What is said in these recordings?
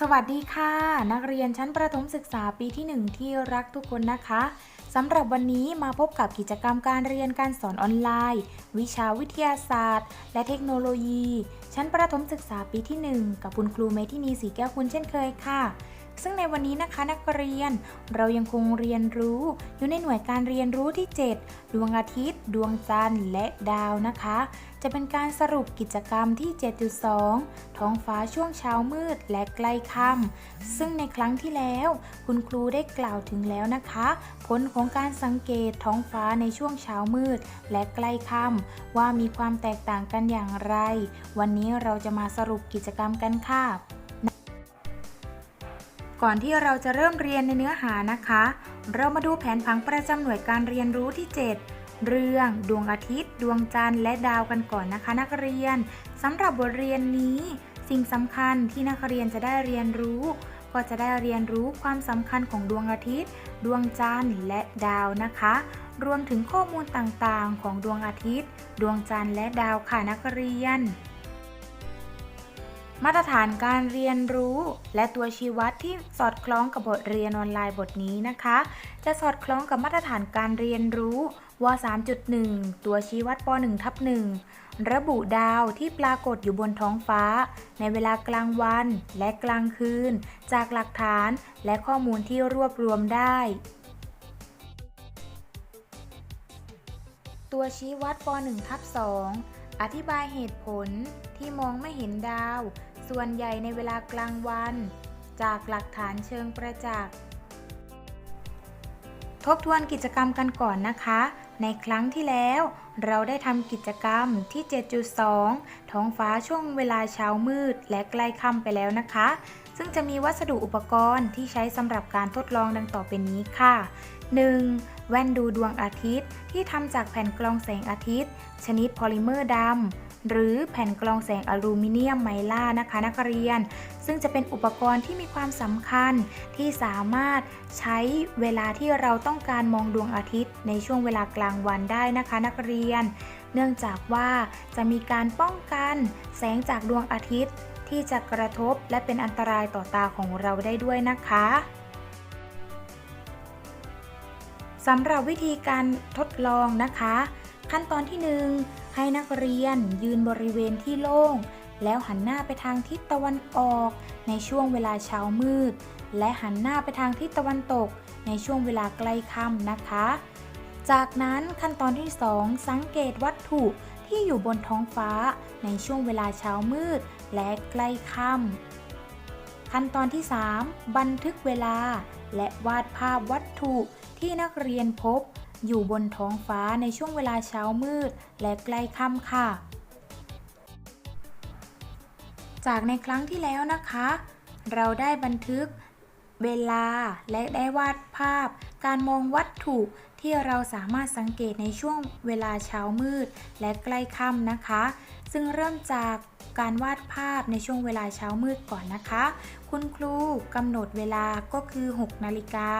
สวัสดีค่ะ นักเรียนชั้นประถมศึกษาปีที่ 1 ที่รักทุกคนนะคะสำหรับวันนี้มาพบกับกิจกรรมการเรียนการสอนออนไลน์ วิชาวิทยาศาสตร์ และเทคโนโลยี ชั้นประถมศึกษาปีที่ 1 กับคุณครูเมทินีสีแก้วคุณเช่นเคยค่ะ ซึ่งในวันนี้นะคะนักเรียนเรายังคงเรียนรู้ อยู่ในหน่วยการเรียนรู้ที่ 7 ดวงอาทิตย์ ดวงจันทร์และดาวนะคะ จะเป็นการสรุปกิจกรรมที่ 7.2 ท้องฟ้าช่วงเช้ามืดและใกล้ค่ำซึ่งในครั้งที่แล้ว คุณครูได้กล่าวถึงแล้วนะคะ ผลของการสังเกตท้องฟ้าในช่วงเช้ามืด และใกล้ค่ำว่ามีความแตกต่างกันอย่างไร วันนี้เราจะมาสรุปกิจกรรมกันค่ะ ก่อนที่เราจะเริ่มเรียนในเนื้อหานะคะ เรามาดูแผนผังประจำหน่วยการเรียนรู้ที่ 7 เรื่อง ดวงอาทิตย์ ดวงจันทร์และดาวกันก่อนนะคะ นักเรียนสำหรับบทเรียนนี้ สิ่งสำคัญที่นักเรียนจะได้เรียนรู้ ก็จะได้เรียนรู้ความสำคัญของดวงอาทิตย์ ดวงจันทร์และดาวนะคะ รวมถึงข้อมูลต่างๆ ของดวงอาทิตย์ ดวงจันทร์และดาวค่ะนักเรียน มาตรฐานการเรียนรู้ และตัวชี้วัดที่สอดคล้องกับบทเรียนออนไลน์บทนี้นะคะ จะสอดคล้องกับมาตรฐานการเรียนรู้ว3.1 ตัวชี้วัดป .1 ทับ1ระบุดาวที่ปรากฏอยู่บนท้องฟ้า ในเวลากลางวันและกลางคืน จากหลักฐานและข้อมูลที่รวบรวมได้ ตัวชี้วัดป .1 ทับ2อธิบายเหตุผลที่มองไม่เห็นดาว ส่วนใหญ่ในเวลากลางวัน จากหลักฐานเชิงประจักษ์ ทบทวนกิจกรรมกันก่อนนะคะ ในครั้งที่แล้วเราได้ทำกิจกรรมที่ 7.2 ท้องฟ้าช่วงเวลาเช้ามืดและใกล้ค่ำไปแล้วนะคะ ซึ่งจะมีวัสดุอุปกรณ์ที่ใช้สำหรับการทดลองดังต่อไปนี้ค่ะ 1. แว่นดูดวงอาทิตย์ที่ทำจากแผ่นกรองแสงอาทิตย์ ชนิดพอลิเมอร์ดำหรือแผ่นกรองแสงอลูมิเนียมไมล่านะคะนักเรียน ซึ่งจะเป็นอุปกรณ์ที่มีความสำคัญที่สามารถใช้เวลาที่เราต้องการมองดวงอาทิตย์ ในช่วงเวลากลางวันได้นะคะนักเรียน เนื่องจากว่าจะมีการป้องกันแสงจากดวงอาทิตย์ ที่จะกระทบและเป็นอันตรายต่อตาของเราได้ด้วยนะคะ สำหรับวิธีการทดลองนะคะ ขั้นตอนที่ 1 ให้นักเรียนยืนบริเวณที่โล่ง แล้วหันหน้าไปทางทิศตะวันออก ในช่วงเวลาเช้ามืด และหันหน้าไปทางทิศตะวันตก ในช่วงเวลาใกล้ค่ำนะคะ จากนั้นขั้นตอนที่ 2 สังเกตวัตถุที่อยู่บนท้องฟ้า ในช่วงเวลาเช้ามืด และใกล้ค่ำขั้นตอนที่ 3 บันทึกเวลา และวาดภาพวัตถุ ที่นักเรียนพบ อยู่บนท้องฟ้าในช่วงเวลาเช้ามืด และใกล้ค่ำค่ะ จากในครั้งที่แล้วนะคะ เราได้บันทึกเวลาและได้วาดภาพ การมองวัตถุที่เราสามารถสังเกตในช่วงเวลาเช้ามืด และใกล้ค่ำนะคะ ซึ่งเริ่มจาก การวาดภาพในช่วงเวลาเช้ามืดก่อนนะคะ คุณครูกำหนดเวลาก็คือ 6 นาฬิกา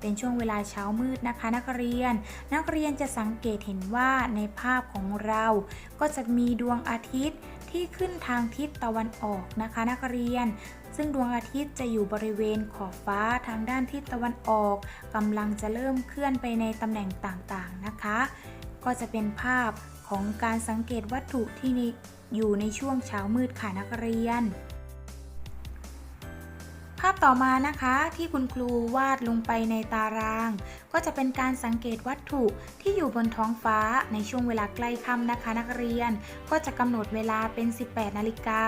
เป็นช่วงเวลาเช้ามืดนะคะ นักเรียน นักเรียนจะสังเกตเห็นว่าในภาพของเรา ก็จะมีดวงอาทิตย์ที่ขึ้นทางทิศตะวันออกนะคะ นักเรียน ซึ่งดวงอาทิตย์จะอยู่บริเวณขอบฟ้าทางด้านทิศตะวันออกกำลังจะเริ่มเคลื่อนไปในตำแหน่งต่างๆนะคะ ก็จะเป็นภาพของการสังเกตวัตถุที่ อยู่ในช่วงเช้ามืดค่ะนักเรียน ภาพต่อมานะคะที่คุณครูวาดลงไปในตาราง ก็จะเป็นการสังเกตวัตถุที่อยู่บนท้องฟ้าในช่วงเวลาใกล้ค่ำนะคะ นักเรียนก็จะกำหนดเวลาเป็น 18 นาฬิกา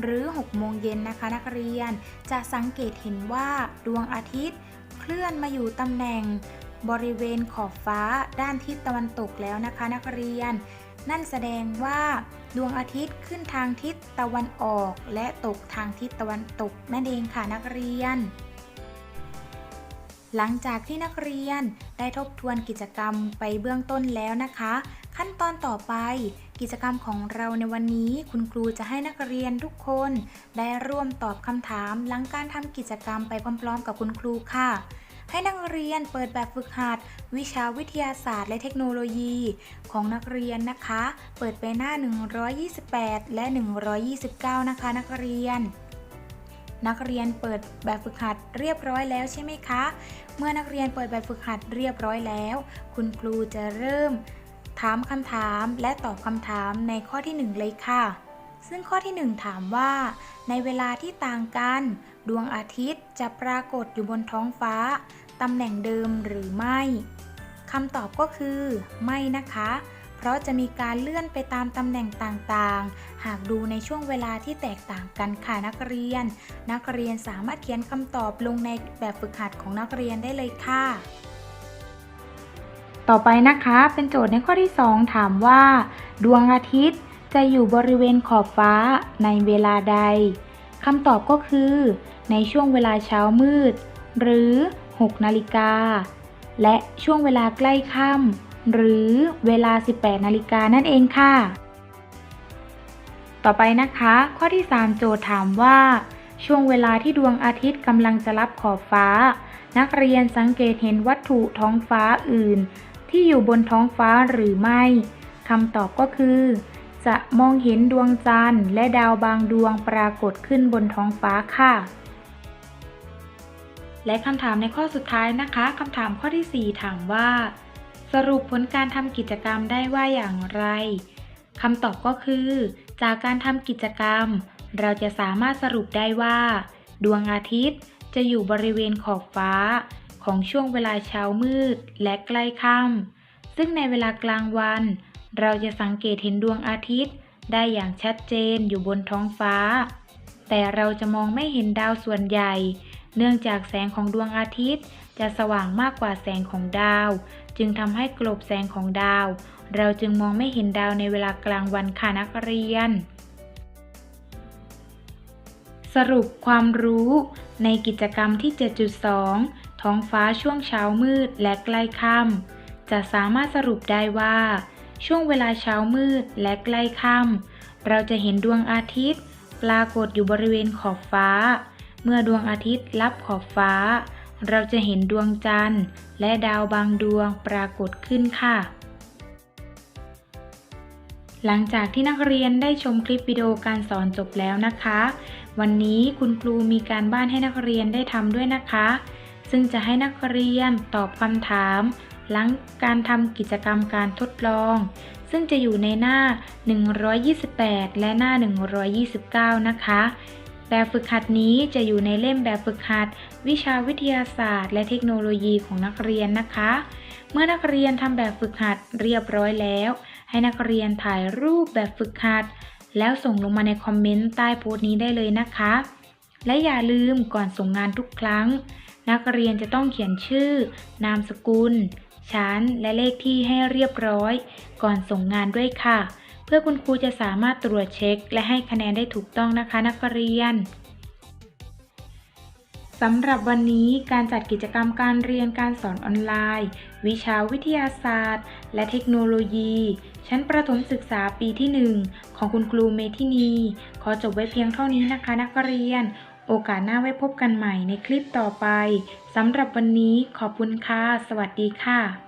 หรือ 6 โมงเย็นนะคะ นักเรียนจะสังเกตเห็นว่าดวงอาทิตย์ เคลื่อนมาอยู่ตำแหน่งบริเวณขอบฟ้าด้านทิศตะวันตกแล้วนะคะ นักเรียน นั่นแสดงว่าดวงอาทิตย์ขึ้นทางทิศตะวันออก และตกทางทิศตะวันตกนั่นเองค่ะนักเรียน หลังจากที่นักเรียนได้ทบทวนกิจกรรมไปเบื้องต้นแล้วนะคะ ขั้นตอนต่อไปกิจกรรมของเราในวันนี้คุณครูจะให้นักเรียนทุกคน ได้ร่วมตอบคำถามหลังการทำกิจกรรมไปพร้อมๆ กับคุณครูค่ะ ให้นักเรียนเปิดแบบฝึกหัด วิชาวิทยาศาสตร์และเทคโนโลยี ของนักเรียนนะคะ เปิดไปหน้า 128 และ 129 นะคะ นักเรียน นักเรียนเปิดแบบฝึกหัดเรียบร้อยแล้วใช่ไหมคะ เมื่อนักเรียนเปิดแบบฝึกหัดเรียบร้อยแล้ว คุณครูจะเริ่ม ถามคำถามและตอบคำถามในข้อที่ 1 เลยค่ะ ซึ่งข้อที่ 1 ถามว่า ในเวลาที่ต่างกัน ดวงอาทิตย์จะปรากฏอยู่บนท้องฟ้า ตำแหน่งเดิมหรือไม่คำตอบก็คือ ไม่นะคะ เพราะจะมีการเลื่อนไปตามตำแหน่งต่างๆ หากดูในช่วงเวลาที่แตกต่างกันค่ะนักเรียน นักเรียนสามารถเขียนคำตอบลงในแบบฝึกหัดของนักเรียนได้เลยค่ะ ต่อไปนะคะเป็นโจทย์ในข้อที่ 2 ถามว่า ดวงอาทิตย์จะอยู่บริเวณขอบฟ้าในเวลาใด คำตอบก็คือ ในช่วงเวลาเช้ามืด หรือ 6 นาฬิกา และช่วงเวลาใกล้ค่ำหรือเวลา 18 นาฬิกานั่นเองค่ะ ต่อไปนะคะ ข้อที่ 3 โจทย์ถามว่า ช่วงเวลาที่ดวงอาทิตย์กำลังจะรับขอบฟ้า นักเรียนสังเกตเห็นวัตถุท้องฟ้าอื่น ที่อยู่บนท้องฟ้าหรือไม่คำตอบก็คือ จะมองเห็นดวงจันทร์และดาวบางดวงปรากฏขึ้นบนท้องฟ้าค่ะ และคำถามในข้อสุดท้ายนะคะคำถามข้อที่ 4 ถามว่า สรุปผลการทำกิจกรรมได้ว่าอย่างไรคำตอบก็คือ จากการทำกิจกรรม เราจะสามารถสรุปได้ว่า ดวงอาทิตย์จะอยู่บริเวณขอบฟ้า ของช่วงเวลาเช้ามืดและใกล้ค่ำซึ่งในเวลากลางวัน เราจะสังเกตเห็นดวงอาทิตย์ ได้อย่างชัดเจนอยู่บนท้องฟ้า แต่เราจะมองไม่เห็นดาวส่วนใหญ่ เนื่องจากแสงของดวงอาทิตย์ จะสว่างมากกว่าแสงของดาว จึงทำให้กลบแสงของดาว เราจึงมองไม่เห็นดาวในเวลากลางวันค่ะนักเรียนสรุปความรู้ในกิจกรรมที่ 7.2 ท้องฟ้าช่วงเช้ามืดและใกล้ค่ำจะสามารถสรุปได้ว่า ช่วงเวลาเช้ามืดและใกล้ค่ำเราจะเห็นดวงอาทิตย์ ปรากฏอยู่บริเวณขอบฟ้า เมื่อดวงอาทิตย์ลับขอบฟ้า เราจะเห็นดวงจันทร์ และดาวบางดวงปรากฏขึ้นค่ะ หลังจากที่นักเรียนได้ชมคลิปวิดีโอการสอนจบแล้วนะคะ วันนี้คุณครูมีการบ้านให้นักเรียนได้ทำด้วยนะคะ ซึ่งจะให้นักเรียนตอบคำถาม หลังการทำกิจกรรมการทดลอง ซึ่งจะอยู่ในหน้า 128 และหน้า 129 นะคะ แบบฝึกหัดนี้จะอยู่ในเล่มแบบฝึกหัด วิชาวิทยาศาสตร์ และเทคโนโลยีของนักเรียนนะคะ เมื่อนักเรียนทำแบบฝึกหัดเรียบร้อยแล้ว ให้นักเรียนถ่ายรูปแบบฝึกหัด แล้วส่งลงมาในคอมเมนต์ใต้โพสต์นี้ได้เลยนะคะ และอย่าลืมก่อนส่งงานทุกครั้งนักเรียนจะต้องเขียนชื่อ นามสกุล ชั้น และเลขที่ให้เรียบร้อย ก่อนส่งงานด้วยค่ะ เพื่อคุณครูจะสามารถตรวจเช็ค และให้คะแนนได้ถูกต้องนะคะนักเรียนสำหรับวันนี้การจัดกิจกรรมการเรียนการสอนออนไลน์ วิชาวิทยาศาสตร์ และเทคโนโลยี ชั้นประถมศึกษาปีที่ 1 ของคุณครูเมทินี ขอจบไว้เพียงเท่านี้นะคะนักเรียน โอกาสหน้าไว้พบกันใหม่ในคลิปต่อไปสำหรับวันนี้ขอบคุณค่ะ สวัสดีค่ะ